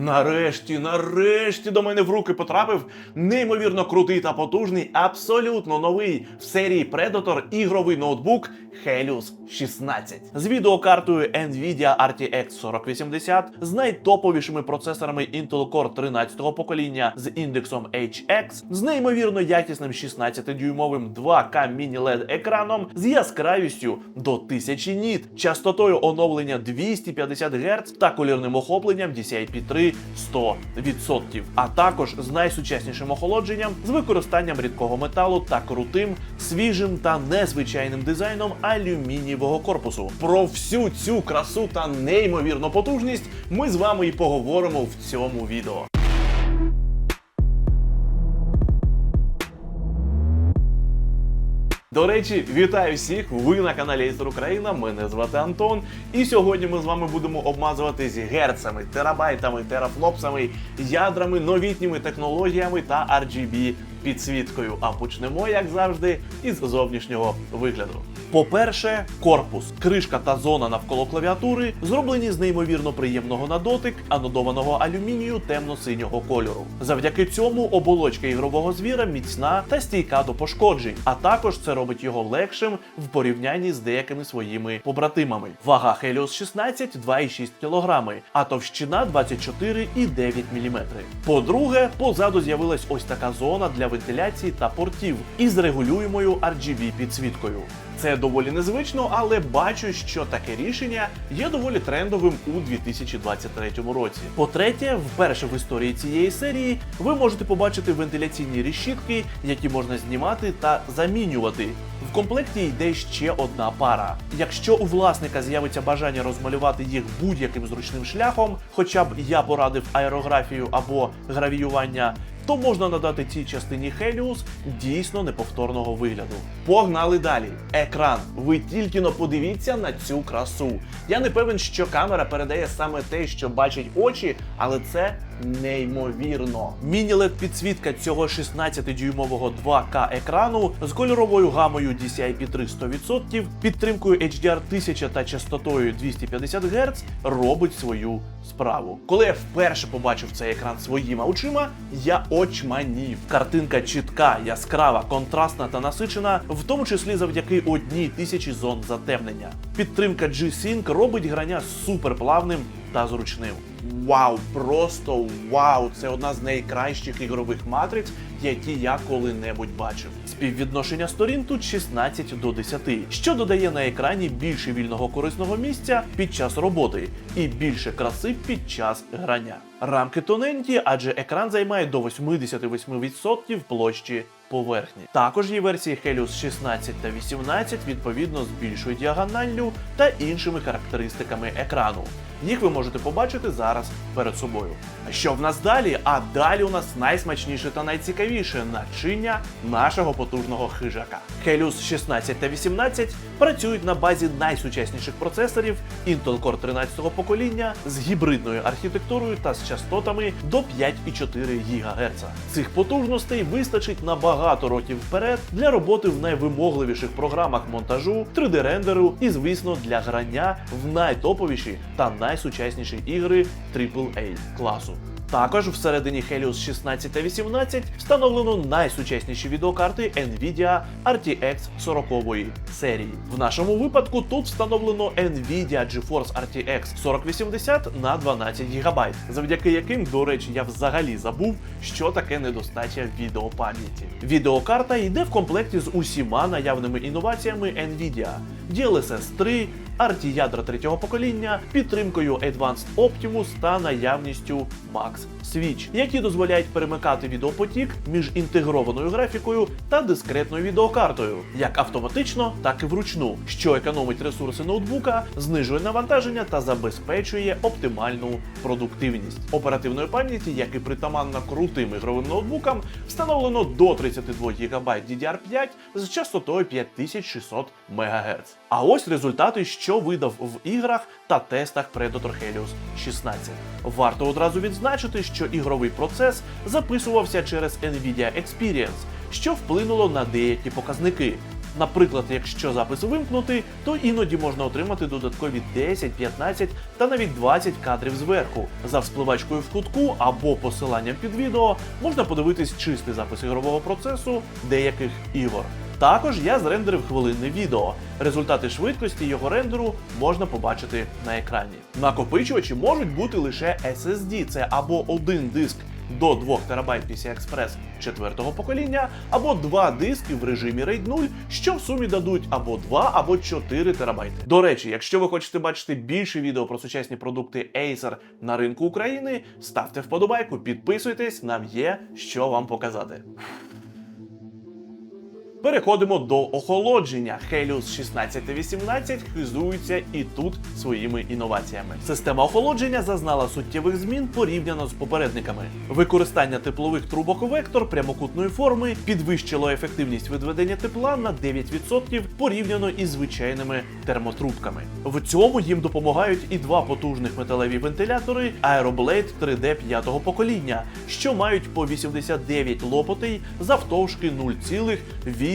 Нарешті, нарешті до мене в руки потрапив неймовірно крутий та потужний, абсолютно новий в серії Predator ігровий ноутбук Helios 16 з відеокартою Nvidia RTX 4080, з найтоповішими процесорами Intel Core 13-го покоління з індексом HX, з неймовірно якісним 16-дюймовим 2K mini LED екраном з яскравістю до 1000 ніт, частотою оновлення 250 Гц та колірним охопленням DCI-P3 100%, а також з найсучаснішим охолодженням з використанням рідкого металу та крутим, свіжим та незвичайним дизайном алюмінієвого корпусу. Про всю цю красу та неймовірну потужність ми з вами і поговоримо в цьому відео. До речі, вітаю всіх! Ви на каналі Істер Україна. Мене звати Антон. І сьогодні ми з вами будемо обмазуватись герцами, терабайтами, терафлопсами, ядрами, новітніми технологіями та RGB підсвіткою. А почнемо, як завжди, із зовнішнього вигляду. По-перше, корпус, кришка та зона навколо клавіатури зроблені з неймовірно приємного на дотик анодованого алюмінію темно-синього кольору. Завдяки цьому оболочка ігрового звіра міцна та стійка до пошкоджень, а також це робить його легшим в порівнянні з деякими своїми побратимами. Вага Helios 16 2,6 кг, а товщина 24,9 мм. По-друге, позаду з'явилась ось така зона для вентиляції та портів із регулюємою RGB підсвіткою. Це доволі незвично, але бачу, що таке рішення є доволі трендовим у 2023 році. По-третє, вперше в історії цієї серії ви можете побачити вентиляційні решітки, які можна знімати та замінювати. В комплекті йде ще одна пара. Якщо у власника з'явиться бажання розмалювати їх будь-яким зручним шляхом, хоча б я порадив аерографію або гравіювання, то можна надати цій частині Helios дійсно неповторного вигляду. Погнали далі. Екран. Ви тільки но подивіться на цю красу. Я не певен, що камера передає саме те, що бачать очі, але це неймовірно. Міні-лед підсвітка цього 16-дюймового 2К екрану з кольоровою гамою DCI-P3 100%, підтримкою HDR 1000 та частотою 250 Гц робить свою справу. Коли я вперше побачив цей екран своїми очима, я очманів. Картинка чітка, яскрава, контрастна та насичена, в тому числі завдяки одній тисячі зон затемнення. Підтримка G-Sync робить грання суперплавним та зручним. Вау, просто вау! Це одна з найкращих ігрових матриць, які я коли-небудь бачив. Співвідношення сторін тут 16 до 10, що додає на екрані більше вільного корисного місця під час роботи і більше краси під час грання. Рамки тоненькі, адже екран займає до 88% площі поверхні. Також є версії Helios 16 та 18 відповідно з більшою діагоналлю та іншими характеристиками екрану. Їх ви можете побачити зараз перед собою. А що в нас далі? А далі у нас найсмачніше та найцікавіше начиння нашого потужного хижака. Helios 16 та 18 працюють на базі найсучасніших процесорів Intel Core 13-го покоління з гібридною архітектурою та з частотами до 5,4 ГГц. Цих потужностей вистачить на багато років вперед для роботи в найвимогливіших програмах монтажу, 3D-рендеру і, звісно, для грання в найтоповіші та найсучасніші ігри AAA класу. Також всередині Helios 16 та 18 встановлено найсучасніші відеокарти Nvidia RTX 40 серії. В нашому випадку тут встановлено Nvidia GeForce RTX 4080 на 12 ГБ, завдяки яким, до речі, я взагалі забув, що таке недостача відеопам'яті. Відеокарта йде в комплекті з усіма наявними інноваціями Nvidia. DLSS 3, RT ядра третього покоління, підтримкою Advanced Optimus та наявністю Max Switch, які дозволяють перемикати відеопотік між інтегрованою графікою та дискретною відеокартою, як автоматично, так і вручну, що економить ресурси ноутбука, знижує навантаження та забезпечує оптимальну продуктивність. Оперативної пам'яті, як і притаманно крутим ігровим ноутбукам, встановлено до 32 ГБ DDR5 з частотою 5600 МГц. А ось результати, що видав в іграх та тестах Predator Helios 16. Варто одразу відзначити, що ігровий процес записувався через Nvidia Experience, що вплинуло на деякі показники. Наприклад, якщо запис вимкнути, то іноді можна отримати додаткові 10, 15 та навіть 20 кадрів зверху. За вспливачкою в кутку або посиланням під відео можна подивитись чистий запис ігрового процесу деяких ігор. Також я зрендерив хвилинне відео. Результати швидкості його рендеру можна побачити на екрані. Накопичувачі можуть бути лише SSD, це або один диск до 2 ТБ PCI Express четвертого покоління, або два диски в режимі RAID 0, що в сумі дадуть або 2, або 4 ТБ. До речі, якщо ви хочете бачити більше відео про сучасні продукти Acer на ринку України, ставте вподобайку, підписуйтесь, нам є що вам показати. Переходимо до охолодження. Helios 1618 хизується і тут своїми інноваціями. Система охолодження зазнала суттєвих змін порівняно з попередниками. Використання теплових трубок вектор прямокутної форми підвищило ефективність відведення тепла на 9% порівняно із звичайними термотрубками. В цьому їм допомагають і два потужних металеві вентилятори Aeroblade 3D 5-го покоління, що мають по 89 лопатей завтовшки 0,8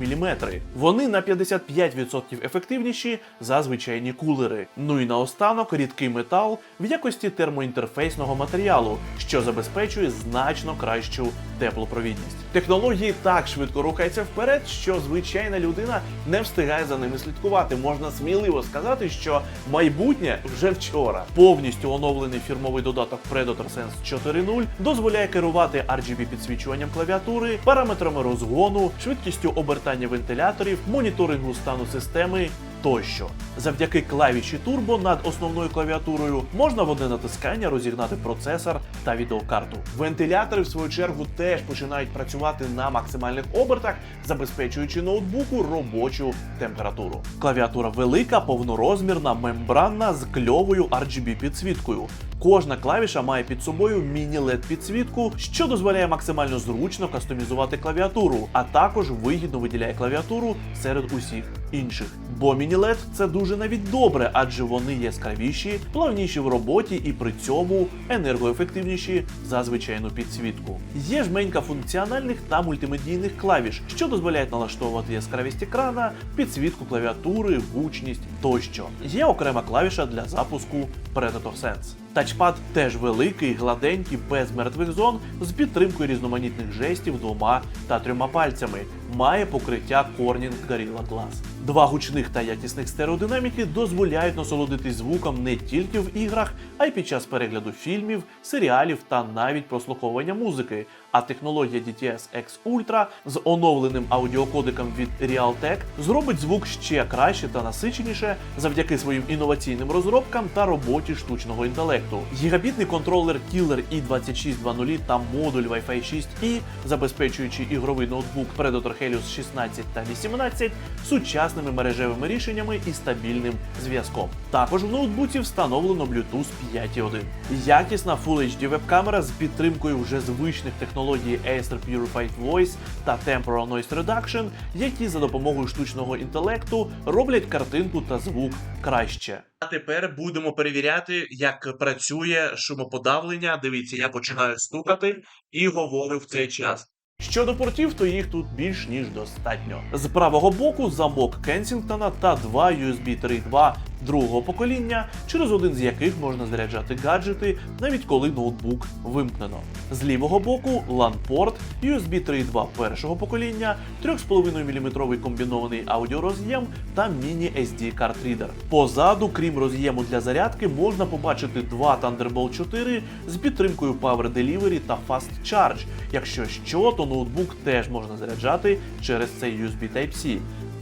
мм. Вони на 55% ефективніші за звичайні кулери. Ну і наостанок рідкий метал в якості термоінтерфейсного матеріалу, що забезпечує значно кращу теплопровідність. Технології так швидко рухаються вперед, що звичайна людина не встигає за ними слідкувати. Можна сміливо сказати, що майбутнє вже вчора. Повністю оновлений фірмовий додаток Predator Sense 4.0 дозволяє керувати RGB підсвічуванням клавіатури, параметрами розгону, швидкістю обертання вентиляторів, моніторингу стану системи. Тощо, завдяки клавіші Turbo над основною клавіатурою можна в одне натискання розігнати процесор та відеокарту. Вентилятори, в свою чергу, теж починають працювати на максимальних обертах, забезпечуючи ноутбуку робочу температуру. Клавіатура велика, повнорозмірна, мембранна з кльовою RGB підсвіткою. Кожна клавіша має під собою міні-led підсвітку, що дозволяє максимально зручно кастомізувати клавіатуру, а також вигідно виділяє клавіатуру серед усіх інших. Бо міні-led це дуже навіть добре, адже вони яскравіші, плавніші в роботі і при цьому енергоефективніші за звичайну підсвітку. Є жменька функціональних та мультимедійних клавіш, що дозволяють налаштовувати яскравість екрана, підсвітку клавіатури, гучність тощо. Є окрема клавіша для запуску Predator Sense. Тачпад теж великий, гладенький, без мертвих зон, з підтримкою різноманітних жестів двома та трьома пальцями. Має покриття Corning Gorilla Glass. Два гучних та якісних стереодинаміки дозволяють насолодитись звуком не тільки в іграх, а й під час перегляду фільмів, серіалів та навіть прослуховування музики. А технологія DTS X Ultra з оновленим аудіокодеком від Realtek зробить звук ще краще та насиченіше завдяки своїм інноваційним розробкам та роботі штучного інтелекту. Гігабітний контролер Killer i2620 та модуль Wi-Fi 6E, забезпечуючи ігровий ноутбук Predator Helios 16 та 18 сучасними мережевими рішеннями і стабільним зв'язком. Також в ноутбуці встановлено Bluetooth 5.1. Якісна Full HD веб-камера з підтримкою вже звичних технологій Acer Purified Voice та Temporal Noise Reduction, які за допомогою штучного інтелекту роблять картинку та звук краще. А тепер будемо перевіряти, як працює шумоподавлення. Дивіться, я починаю стукати і говорю в цей час. Щодо портів, то їх тут більш ніж достатньо. З правого боку замок Кенсінгтона та два USB 3.2 другого покоління, через один з яких можна заряджати гаджети, навіть коли ноутбук вимкнено. З лівого боку LAN-порт, USB 3.2 першого покоління, 3,5 мм комбінований аудіороз'єм та міні-SD картрідер. Позаду, крім роз'єму для зарядки, можна побачити два Thunderbolt 4 з підтримкою Power Delivery та Fast Charge. Якщо що, то ноутбук теж можна заряджати через цей USB Type-C.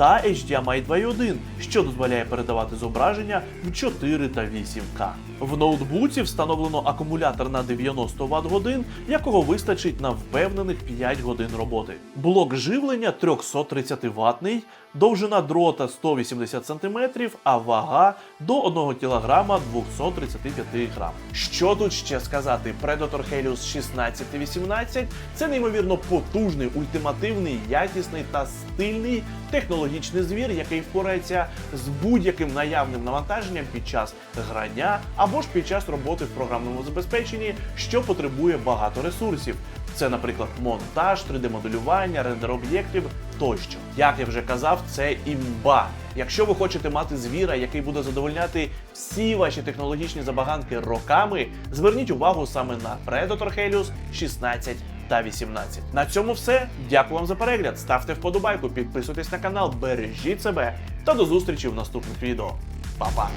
Та HDMI 2.1, що дозволяє передавати зображення в 4 та 8К. В ноутбуці встановлено акумулятор на 90 Вт годин, якого вистачить на впевнених 5 годин роботи. Блок живлення 330 ватний, довжина дрота 180 см, а вага до 1 кг 235 грам. Що тут ще сказати? Predator Helios 1618 це неймовірно потужний, ультимативний, якісний та стильний технологічний звір, який впорається з будь-яким наявним навантаженням під час грання або ж під час роботи в програмному забезпеченні, що потребує багато ресурсів. Це, наприклад, монтаж, 3D-моделювання, рендер об'єктів тощо. Як я вже казав, це імба. Якщо ви хочете мати звіра, який буде задовольняти всі ваші технологічні забаганки роками, зверніть увагу саме на Predator Helios 16 та 18. На цьому все. Дякую вам за перегляд. Ставте вподобайку, підписуйтесь на канал, бережіть себе та до зустрічі в наступних відео. Па-па!